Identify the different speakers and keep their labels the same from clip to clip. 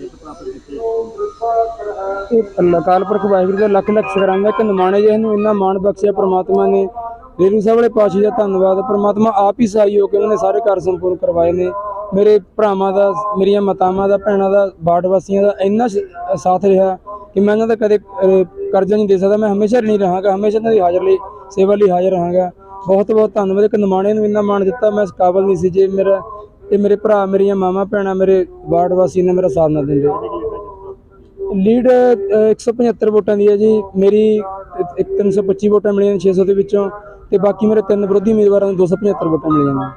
Speaker 1: ਜਿੱਤ ਪ੍ਰਾਪਤ ਕੀਤੀ
Speaker 2: ਪੁਰਖ ਵਾਹਿਗੁਰੂ ਦਾ ਲੱਖ ਲੱਖ ਸ਼ੁਕਰਾਨਾ ਕਿ ਨਿਮਾਣੇ ਜਿਹੇ ਨੂੰ ਇੰਨਾ ਮਾਣ ਬਖਸ਼ਿਆ ਪ੍ਰਮਾਤਮਾ ਨੇ। ਰੇਰੂ ਸਾਹਿਬ ਵਾਲੇ ਪਾਸ਼ੀ ਦਾ ਧੰਨਵਾਦ। ਪ੍ਰਮਾਤਮਾ ਆਪ ਹੀ ਸਹਾਈ ਹੋ ਕੇ ਉਹਨਾਂ ਨੇ ਸਾਰੇ ਕਾਰਜ ਸੰਪੂਰਨ ਕਰਵਾਏ ਨੇ। ਮੇਰੇ ਭਰਾਵਾਂ ਦਾ, ਮੇਰੀਆਂ ਮਾਤਾਵਾਂ ਦਾ, ਭੈਣਾਂ ਦਾ ਬਾੜ ਵਾਸੀਆਂ ਦਾ ਇੰਨਾ ਸਾਥ ਰਿਹਾ ਕਿ ਮੈਂ ਇਹਨਾਂ ਦਾ ਕਦੇ ਕਰਜ਼ਾ ਨਹੀਂ ਦੇ ਸਕਦਾ। ਮੈਂ ਹਮੇਸ਼ਾ ਨਹੀਂ ਰਹਾਂਗਾ, ਹਮੇਸ਼ਾ ਇਹਨਾਂ ਦੀ ਹਾਜ਼ਰ ਲਈ, ਸੇਵਾ ਲਈ ਹਾਜ਼ਰ ਰਹਾਂਗਾ। ਬਹੁਤ ਬਹੁਤ ਧੰਨਵਾਦ। ਇੱਕ ਨਿਮਾਣੇ ਨੂੰ ਇੰਨਾ ਮਾਣ ਦਿੱਤਾ। ਮੈਂ ਇਸ ਕਾਬਲ ਨਹੀਂ ਸੀ ਜੇ ਮੇਰਾ ਇਹ ਮੇਰੇ ਭਰਾ ਮੇਰੀਆਂ ਮਾਮਾ ਭੈਣਾਂ ਮੇਰੇ ਵਾਰਡ ਵਾਸੀ ਨੇ ਮੇਰਾ ਸਾਥ ਨਾ ਦਿੰਦੇ। ਲੀਡ ਅ, 175 ਵੋਟਾਂ ਦੀ ਹੈ ਜੀ। ਮੇਰੀ ਇੱਕ 325 ਵੋਟਾਂ ਮਿਲੀਆਂ ਨੇ 600 ਦੇ ਵਿੱਚੋਂ। ਤੇ ਬਾਕੀ ਮੇਰੇ ਤਿੰਨ ਵਿਰੋਧੀ ਉਮੀਦਵਾਰਾਂ ਨੂੰ 275 ਵੋਟਾਂ ਮਿਲੀਆਂ ਨੇ।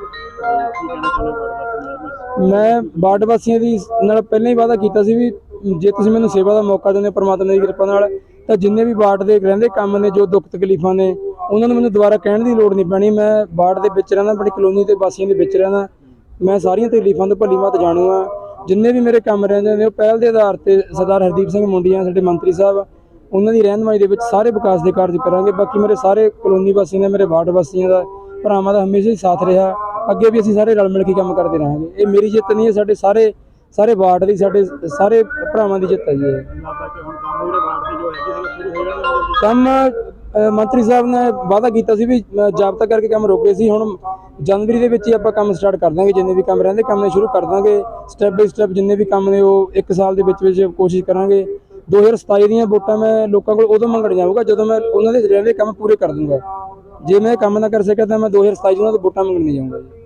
Speaker 2: ਮੈਂ ਵਾਰਡ ਵਾਸੀਆਂ ਦੀ ਨਾਲ ਪਹਿਲਾਂ ਹੀ ਵਾਅਦਾ ਕੀਤਾ ਸੀ ਵੀ ਜੇ ਤੁਸੀਂ ਮੈਨੂੰ ਸੇਵਾ ਦਾ ਮੌਕਾ ਦਿੰਦੇ ਹੋ ਪ੍ਰਮਾਤਮਾ ਦੀ ਕਿਰਪਾ ਨਾਲ ਤਾਂ ਜਿੰਨੇ ਵੀ ਵਾਰਡ ਦੇ ਰਹਿੰਦੇ ਕੰਮ ਨੇ ਜੋ ਦੁੱਖ ਤਕਲੀਫਾਂ ਨੇ ਉਹਨਾਂ ਨੂੰ ਮੈਨੂੰ ਦੁਬਾਰਾ ਕਹਿਣ ਦੀ ਲੋੜ ਨਹੀਂ ਪੈਣੀ। ਮੈਂ ਵਾਰਡ ਦੇ ਵਿੱਚ ਰਹਿੰਦਾ ਬੜੀ ਕਲੋਨੀ ਦੇ ਵਾਸੀਆਂ ਦੇ ਵਿੱਚ ਰਹਿੰਦਾ। ਮੈਂ ਸਾਰੀਆਂ ਤਕਲੀਫਾਂ ਤੋਂ ਭਲੀ ਮਤ ਜਾਣੂ ਆ ਜਿੰਨੇ ਵੀ ਮੇਰੇ ਕੰਮ ਰਹਿੰਦੇ ਨੇ, ਉਹ ਪਹਿਲ ਦੇ ਆਧਾਰ ਤੇ ਸਰਦਾਰ ਹਰਦੀਪ ਸਿੰਘ ਮੁੰਡੀਆਂ, ਸਾਡੇ ਮੰਤਰੀ ਸਾਹਿਬ, ਉਹਨਾਂ ਦੀ ਰਹਿਨਮਾਈ ਦੇ ਵਿੱਚ ਸਾਰੇ ਵਿਕਾਸ ਦੇ ਕਾਰਜ ਕਰਾਂਗੇ। ਬਾਕੀ ਮੇਰੇ ਸਾਰੇ ਕਲੋਨੀ ਵਾਸੀਆਂ ਦਾ, ਮੇਰੇ ਵਾਰਡ ਵਾਸੀਆਂ ਦਾ, ਭਰਾਵਾਂ ਦਾ ਹਮੇਸ਼ਾ ਹੀ ਸਾਥ ਰਿਹਾ। ਅੱਗੇ ਵੀ ਅਸੀਂ ਸਾਰੇ ਰਲ ਮਿਲ ਕੇ ਕੰਮ ਕਰਦੇ ਰਹਾਂਗੇ। ਇਹ ਮੇਰੀ ਜਿੱਤ ਨਹੀਂ ਹੈ, ਸਾਡੇ ਸਾਰੇ ਸਾਰੇ ਵਾਰਡ ਦੀ, ਸਾਡੇ ਸਾਰੇ ਭਰਾਵਾਂ ਦੀ ਜਿੱਤ ਹੈ ਜੀ ਇਹ।
Speaker 1: ਕੰਮ
Speaker 2: ਮੰਤਰੀ ਸਾਹਿਬ ਨੇ ਵਾਅਦਾ ਕੀਤਾ ਸੀ ਵੀ ਅ, ਜਾਬਤਾ ਕਰਕੇ ਕੰਮ ਰੋਕੇ ਸੀ। ਹੁਣ ਜਨਵਰੀ ਦੇ ਵਿੱਚ ਹੀ ਆਪਾਂ ਕੰਮ ਸਟਾਰਟ ਕਰ ਦਾਂਗੇ ਜਿੰਨੇ ਵੀ ਕੰਮ ਰਹਿੰਦੇ ਕੰਮ ਨੇ ਸ਼ੁਰੂ ਕਰ ਦਾਂਗੇ। ਸਟੈਪ ਬਾਈ ਸਟੈਪ ਜਿੰਨੇ ਵੀ ਕੰਮ ਨੇ ਉਹ ਇੱਕ ਸਾਲ ਦੇ ਵਿੱਚ ਵਿੱਚ ਕੋਸ਼ਿਸ਼ ਕਰਾਂਗੇ। 2027 ਦੀਆਂ ਵੋਟਾਂ ਮੈਂ ਲੋਕਾਂ ਕੋਲ ਉਦੋਂ ਮੰਗਣ ਜਾਊਗਾ ਜਦੋਂ ਮੈਂ ਉਹਨਾਂ ਦੇ ਰਹਿੰਦੇ ਕੰਮ ਪੂਰੇ ਕਰ ਦੂੰਗਾ। ਜੇ ਮੈਂ ਕੰਮ ਨਾ ਕਰ ਸਕਿਆ ਤਾਂ ਮੈਂ 2027 ਚ ਉਹਨਾਂ ਤੋਂ ਵੋਟਾਂ ਮੰਗਣ ਨਹੀਂ ਜਾਊਂਗਾ ਜੀ।